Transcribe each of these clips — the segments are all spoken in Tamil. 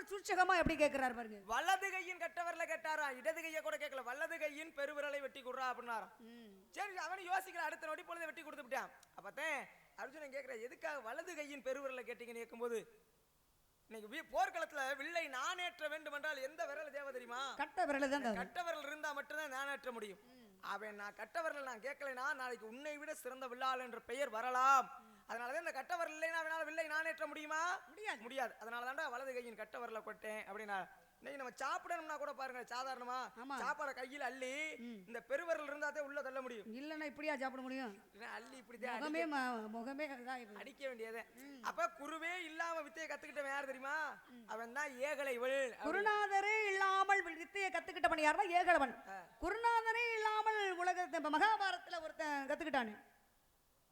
எவ்வளவு சூட்சகமா எப்படி கேக்குறாரு பாருங்க. வலது கையின் கட்டவரில் கேட்டாரா? இடது கையை கூட கேட்கல. வலது கையின் பெருவிரலை வெட்டி கொடுறா அப்படின்னாராம் ம். சரி அவன் யோசிக்கிற அடுத்த நொடி பொழுது வெட்டி கொடுத்து விட்டான். அப்பத்தேன் அர்ஜுனன் கேட்கிற எதுக்காக வலது கையின் பெருவிரலை கேட்டீங்கன்னு கேட்கும்போது இன்னைக்கு போர்க்களத்துல வில்லை நானேற்ற வேண்டும் என்றால் எந்த விரல் தேவை தெரியுமா? கட்ட விரல தான். கட்ட விரல் இருந்தா மட்டும்தான் நானேற்ற முடியும். அவன் நான் கட்ட விரல் நான் கேட்கலைனா நாளைக்கு உன்னை விட சிறந்த வில்லாள் என்ற பெயர் வரலாம். அதனாலதான் இந்த கட்ட விரல் இல்லைனா அவனால வில்லை நானேற்ற முடியுமா? முடியாது. முடியாது. அதனால தான்டா வலது கையின் கட்ட விரலை கொட்டேன் அப்படின்னா இன்னைக்கு நம்ம சாப்பிடணும்னா கூட பாருங்க சாதாரணமா. சாப்பாடை கையில் அள்ளி இந்த பெருவிரல் இருந்தாதே உள்ள தள்ள முடியும். இல்லன்னா இப்படியா சாப்பிட முடியும்? இல்லைன்னா அள்ளி இப்படிதான் முகமே முகமே. அடிக்க வேண்டியதே அப்ப குருவே இல்லாம வித்தையை கத்துக்கிட்டவன் யார் தெரியுமா? அவன் தான் ஏகலை குருநாதரே இல்லாமல் வித்தையை கத்துக்கிட்டவன் யாருன்னா ஏகலவன். குருநாதரே இல்லாமல் உலகத்தை இப்ப மகாபாரதத்துல ஒருத்தன் கத்துக்கிட்டானு.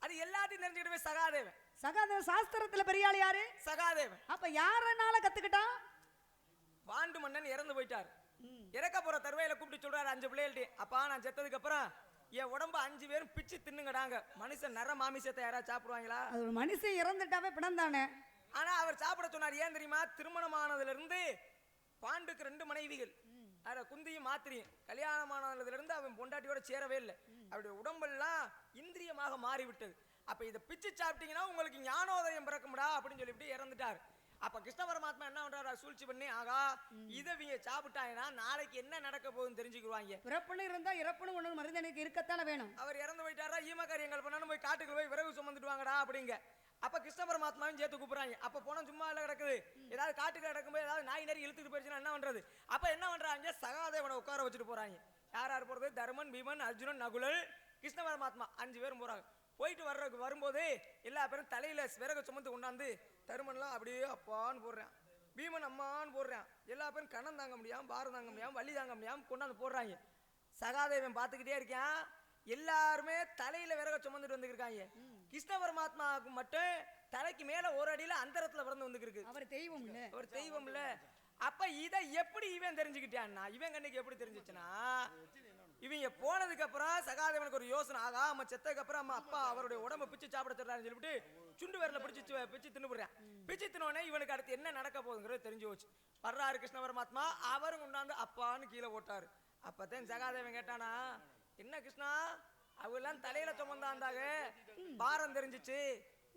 அது எல்லாத்தையும் தெரிஞ்சுக்கிட்டவே சகாதேவன். சகாத சாஸ்திரத்துல பெரிய ஆள் யாரு? சகாதேவன். அப்ப யாரனால கத்துக்கிட்டான்? பாண்டு மன்னன் இறந்து போயிட்டார். இறக்க போற தருவையில கூப்பிட்டு சொல்றாரு அஞ்சு பிள்ளைகள்ட்ட அப்பா நான் செத்ததுக்கு அப்புறம் என் உடம்ப அஞ்சு பேரும் பிச்சு தின்னுங்கடாங்க. மனுஷன் நர மாமிசத்தை யாராவது சாப்பிடுவாங்களா? அது மனுஷன் இறந்துட்டாவே பிணம் தானே ஆனா அவர் சாப்பிட சொன்னார் ஏன் தெரியுமா? திருமணமானதுல இருந்து பாண்டுக்கு ரெண்டு மனைவிகள். அத குந்தியும் மாத்திரியும். கல்யாணமானதுல இருந்து அவன் பொண்டாட்டியோட சேரவே இல்லை. அவருடைய உடம்பெல்லாம் இந்திரியமாக மாறிவிட்டது. அப்ப இதை பிச்சு சாப்பிட்டீங்கன்னா உங்களுக்கு ஞானோதயம் பிறக்கும்டா அப்படின்னு சொல்லிவிட்டு இறந்துட்டார். அப்ப கிருஷ்ண பரமாத்மா என்ன பண்றாரு? சூழ்ச்சி பண்ணி ஆகா இதை இவங்க சாப்பிட்டாங்கன்னா நாளைக்கு என்ன நடக்க போகுதுன்னு தெரிஞ்சுக்குவாங்க பிறப்புன்னு இருந்தா இறப்புன்னு ஒண்ணு மனிதனுக்கு இருக்கத்தானே வேணும். அவர் இறந்து போயிட்டாரா? ஈமக்காரியங்கள் பண்ணணும் போய் காட்டுக்குள்ள போய் விறகு சுமந்துட்டு வாங்கடா அப்படிங்க. அப்ப கிருஷ்ண பரமாத்மாவும் சேர்த்து கூப்பிடுறாங்க. அப்ப போன சும்மா இல்ல கிடக்குது. ஏதாவது காட்டுக்கு கிடக்கும்போது ஏதாவது நாய் நரி இழுத்துட்டு போயிடுச்சுன்னா என்ன பண்றது? அப்ப என்ன பண்றாங்க? சகாதேவனை உட்கார வச்சுட்டு போறாங்க. யார் யார் போறது? தர்மன் பீமன் அர்ஜுனன் நகுலன் கிருஷ்ண பரமாத்மா அஞ்சு பேரும் போறாங்க. போயிட்டு வர்ற வரும்போது எல்லா பேரும் தலையில விறகு சுமந்து கொண்டாந்து தருமன்லாம் அப்படியே அப்பான்னு போடுறான். பீமன் அம்மான்னு போடுறான். எல்லா பேரும் கணம் தாங்க முடியாம பாரம் தாங்க முடியாம வலி தாங்க முடியாம கொண்டாந்து போடுறாங்க. சகாதேவன் பார்த்துக்கிட்டே இருக்கான். எல்லாருமே தலையில விறக சுமந்துட்டு வந்துருக்காங்க கிருஷ்ண பரமாத்மாவுக்கு மட்டும் தலைக்கு மேல ஒரு அடியில அந்தரத்துல பிறந்து வந்துருக்கு அவர் தெய்வம் இல்ல ஒரு தெய்வம் இல்ல அப்ப இத எப்படி இவன் தெரிஞ்சுக்கிட்டான்னா இவன் கண்ணுக்கு எப்படி தெரிஞ்சுச்சுன்னா இவங்க போனதுக்கு அப்புறம் சகாதேவனுக்கு ஒரு யோசனை. ஆகா நம்ம செத்ததுக்கு அப்புறம் நம்ம அப்பா அவருடைய உடம்ப பிச்சு சாப்பிட சொல்றாருன்னு சொல்லிட்டு சுண்டு வரல பிடிச்சி பிச்சு தின்னு பிச்சு தின்னோடனே இவனுக்கு அடுத்து என்ன நடக்க போகுதுங்கிறது தெரிஞ்சு போச்சு. வர்றாரு கிருஷ்ண பரமாத்மா அவரும் கொண்டாந்து அப்பான்னு கீழே போட்டாரு. அப்பதான் சகாதேவன் கேட்டானா என்ன கிருஷ்ணா அவெல்லாம் தலையில சுமந்தாண்டாக பாரம் தெரிஞ்சிச்சு.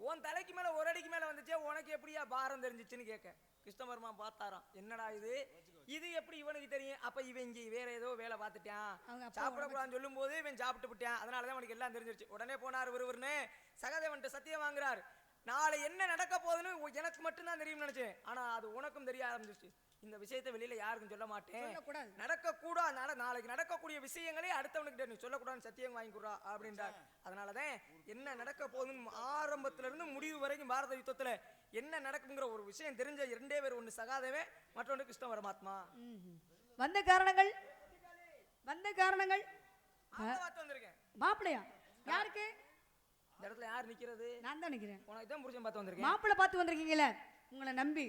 உன் தலைக்கு மேல ஒரு அடிக்கு மேல வந்துச்சே உனக்கு எப்படியா பாரம் தெரிஞ்சிச்சுன்னு கேட்க. கிருஷ்ணபெருமா பார்த்தாராம் என்னடா இது? இது எப்படி இவனுக்கு தெரியும்? அப்ப இவன் இங்க வேற ஏதோ வேலை பார்த்துட்டான். அப்பா சாப்பிடக்கூடாதுன்னு சொல்லும் போது இவன் சாப்பிட்டு விட்டான் அதனாலதான் அவனுக்கு எல்லாம் தெரிஞ்சிருச்சு. உடனே போனார் ஒருவர்னு சகதேவன்ட்ட சத்தியம் வாங்குறாரு. நாளை என்ன நடக்க போகுதுன்னு எனக்கு மட்டும்தான் தெரியும்னு நினைச்சேன். ஆனா அது உனக்கும் தெரிய ஆரம்பிச்சிருச்சு. இந்த விஷயத்தை வெளியில யாருக்கும் சொல்ல மாட்டேன். நடக்கக்கூடாது நட- நாளைக்கு நடக்கக்கூடிய விஷயங்களே அடுத்தவனுக்கு நீ சொல்லக்கூடாதுன்னு சத்தியம் வாங்கி கொடுறா அப்படின்றார். அதனாலதான் என்ன நடக்க போகுதுன்னு ஆரம்பத்துல இருந்து முடிவு வரைக்கும் பாரத யுத்தத்துல என்ன நடக்குங்கிற ஒரு விஷயம் தெரிஞ்ச இரண்டே பேர் ஒன்று சகாதேவன் மற்றொன்று கிருஷ்ண பரமாத்மா. வந்த காரணங்கள்? வந்த காரணங்கள்? மாப்பிள்ளையா? யாருக்கு? இந்த இடத்துல யார் நிக்கிறது? நான் தான் நிக்கிறேன். உனக்கு தான் புருஷன் பார்த்து வந்திருக்கேன். மாப்பிள்ளை பார்த்து வந்திருக்கீங்களே? உங்களை நம்பி.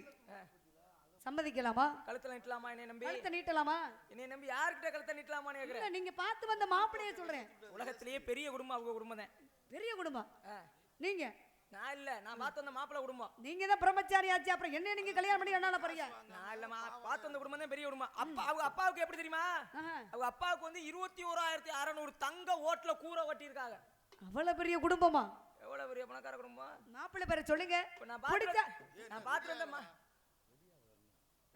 சம்மதிக்கலாமா? கழுத்துல நிட்டலாமா என்னை நம்பி? கழுத்தை நீட்டலாமா? என்னை நம்பி யார்கிட்ட கழுத்தை நிட்டலாமான்னு கேக்குறேன் நீங்க பார்த்து வந்த மாப்பிள்ளைய சொல்றேன். உலகத்திலேயே பெரிய குடும்பம் அவங்க குடும்பம் தான். பெரிய குடும்பம். நீங்க? நான் இல்ல நான் பார்த்து வந்த மாப்பிள்ளை குடும்பம். நீங்க தான் பிரம்மச்சாரி ஆச்சு அப்புறம் என்ன நீங்க கல்யாணம் பண்ணி என்ன போறீங்க? நான் இல்லம்மா பார்த்து வந்த குடும்பம் தான் பெரிய குடும்பம். அப்பா அவங்க அப்பாவுக்கு எப்படி தெரியுமா. அவங்க அப்பாவுக்கு வந்து இருபத்தி ஓராயிரத்தி அறநூறு தங்க ஓட்டுல கூரை கட்டியிருக்காங்க. அவ்வளவு பெரிய குடும்பமா? எவ்வளவு பெரிய பணக்கார குடும்பம்? மாப்பிள்ளை பேரை சொல்லுங்க. நான் பார்த்து நான் மா-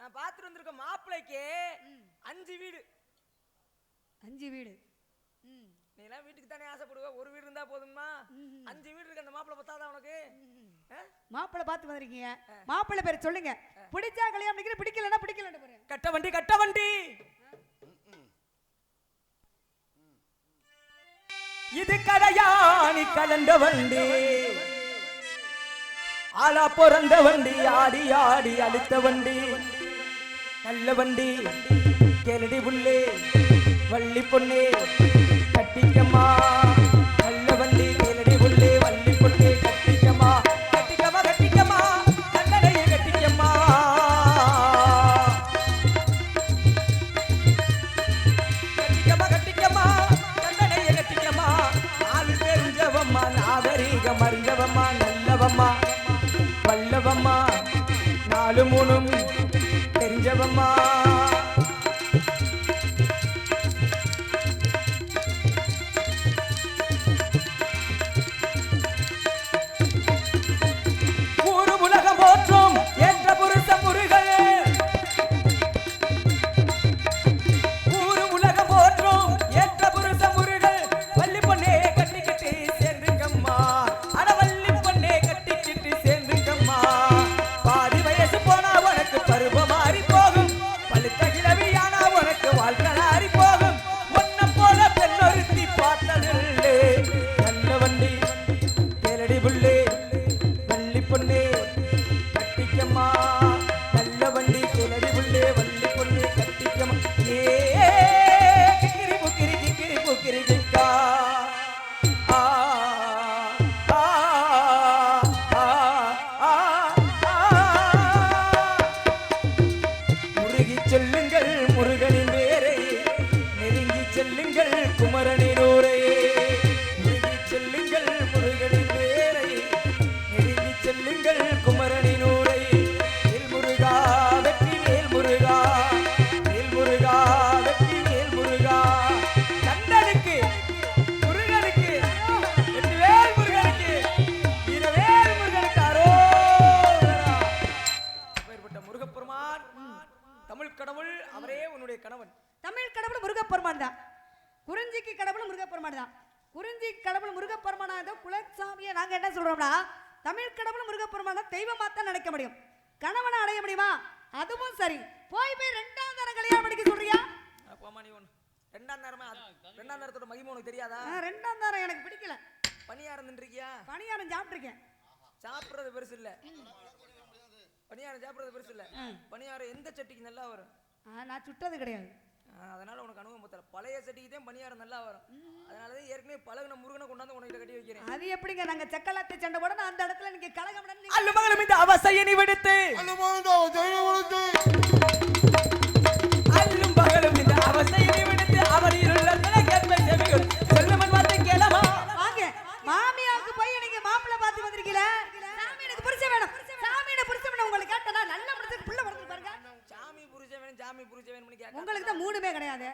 நான் பார்த்து வந்திருக்க மாப்பிள்ளைக்கு அஞ்சு வீடு. அஞ்சு வீடு. நீ எல்லாம் வீட்டுக்கு தானே ஆசைப்படுவ? ஒரு வீடு இருந்தா போதுமா அஞ்சு வீடு இருக்கு அந்த மாப்பிள்ளை பத்தாதா உனக்கு? மாப்பிள்ளை பார்த்து வந்திருக்கீங்க. மாப்பிள்ளை பேரை சொல்லுங்க. பிடிச்சா கல்யாணம் பண்ணிக்கிற பிடிக்கலன்னா பிடிக்கலன்னு போறேன். கட்ட வண்டி கட்ட வண்டி. இது கடையாணி கலந்த வண்டி. ஆளா பிறந்த வண்டி ஆடி ஆடி அழுத்த வண்டி. நல்ல வண்டி கேளடி புள்ளே வள்ளி பொண்ணே கட்டிக்கம்மா. நல்ல வண்டி கேளடி புள்ளே வள்ளி பொண்ணே கட்டிக்கம்மா. கட்டிக்கம்மா கட்டிக்கம்மா கண்டனையை கட்டிக்கம்மா. கட்டிக்கம்மா கட்டிக்கம்மா கண்டனைய கட்டிக்கம்மா. நாலு தெரிஞ்சவம்மா நாகரீகம் அறிஞ்சவம்மா நல்லவம்மா வல்லவம்மா. நாலு மூணும் ஜெபம்மா குலசாமியை நாங்க என்ன சொல்றோம்னா தமிழ் கடவுள் முருகப்பெருமானா தெய்வமா தான் நினைக்க முடியும். கணவனை அடைய முடியுமா? அதுவும் சரி. போய் போய் ரெண்டாம் தரம் கல்யாணம் பண்ணிக்க சொல்றியா? போமா நீ ஒன்று ரெண்டாம் நேரமே? ரெண்டாம் நேரத்தோட மகிமை உனக்கு தெரியாதா? ரெண்டாம் தரம் எனக்கு பிடிக்கல. பணியாரம் தின்றிருக்கியா? பணியாரம் சாப்பிட்டிருக்கேன். சாப்பிடுறது பெருசு இல்ல. பணியாரம் சாப்பிடுறது பெருசு இல்ல. பணியாரம் எந்த சட்டிக்கு நல்லா வரும்? நான் சுட்டது கிடையாது. அதனால உனக்கு அனுபவம் பத்தல. பழைய சட்டிக்கு தான் பணியாரம் நல்லா வரும். அதனாலதான் ஏற்கனவே பழகுன முருகனை கொண்டாந்து உனக்கு கட்டி வைக்கிறேன். அது எப்படிங்க? நாங்க செக்கலாத்தை சண்டை போட அந்த இடத்துல நீங்க கலகம் நடந்து அல்லு மகளும் இந்த அவசையனி விடுத்து சாமி புருஷன் வேணும்னு கேட்க உங்களுக்கு தான் மூணுமே கிடையாது.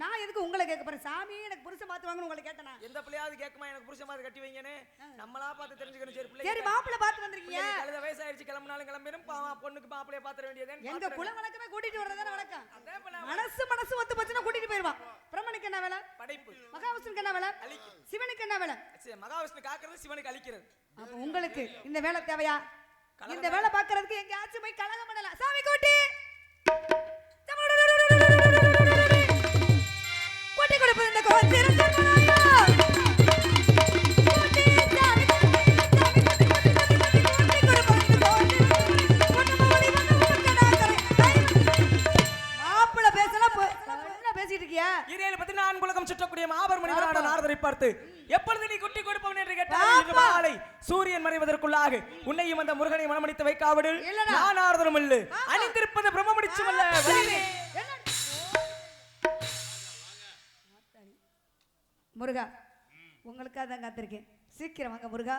நான் எதுக்கு உங்களை கேட்க போறேன்? சாமி எனக்கு புருஷன் பார்த்து வாங்கன்னு உங்களை கேட்டனா எந்த பிள்ளையாவது கேட்குமா? எனக்கு புருஷன் மாதிரி கட்டி வைங்கன்னு. நம்மளா பார்த்து தெரிஞ்சுக்கணும். சரி பிள்ளை சரி மாப்பிள்ளை பார்த்து வந்திருக்கீங்க. கழுத வயசாயிருச்சு கிளம்பினாலும் கிளம்பிடும். பொண்ணுக்கு மாப்பிளைய பாத்திர வேண்டியதே எங்க குல வழக்கமே கூட்டிட்டு வர்றதான வழக்கம். மனசு மனசு ஒத்து போச்சுன்னா கூட்டிட்டு போயிருவான் பிரம்மனுக்கு என்ன வேலை? படைப்பு. மகாவிஷ்ணுக்கு என்ன வேலை? சிவனுக்கு என்ன வேலை? மகாவிஷ்ணு காக்கிறது சிவனுக்கு அழிக்கிறது. அப்ப உங்களுக்கு இந்த வேலை தேவையா? இந்த வேலை பார்க்கறதுக்கு எங்கேயாச்சும் போய் கலகம் பண்ணலாம். சாமி கூட்டி! ஈரேழு பத்தி நான் உலகம் சுற்றக்கூடிய மாபெரும் மனிதரான நாரதரை பார்த்து எப்பொழுது நீ குட்டி கொடுப்பவன் என்று கேட்டால் சூரியன் மறைவதற்குள்ளாக உன்னையும் அந்த முருகனை மனமடித்து வைக்காவிடு. நான் ஆறுதலும் இல்ல. அணிந்திருப்பது பிரம்மடிச்சும் அல்ல? முருகா உங்களுக்காக தான் காத்திருக்கேன். சீக்கிரம் வாங்க முருகா.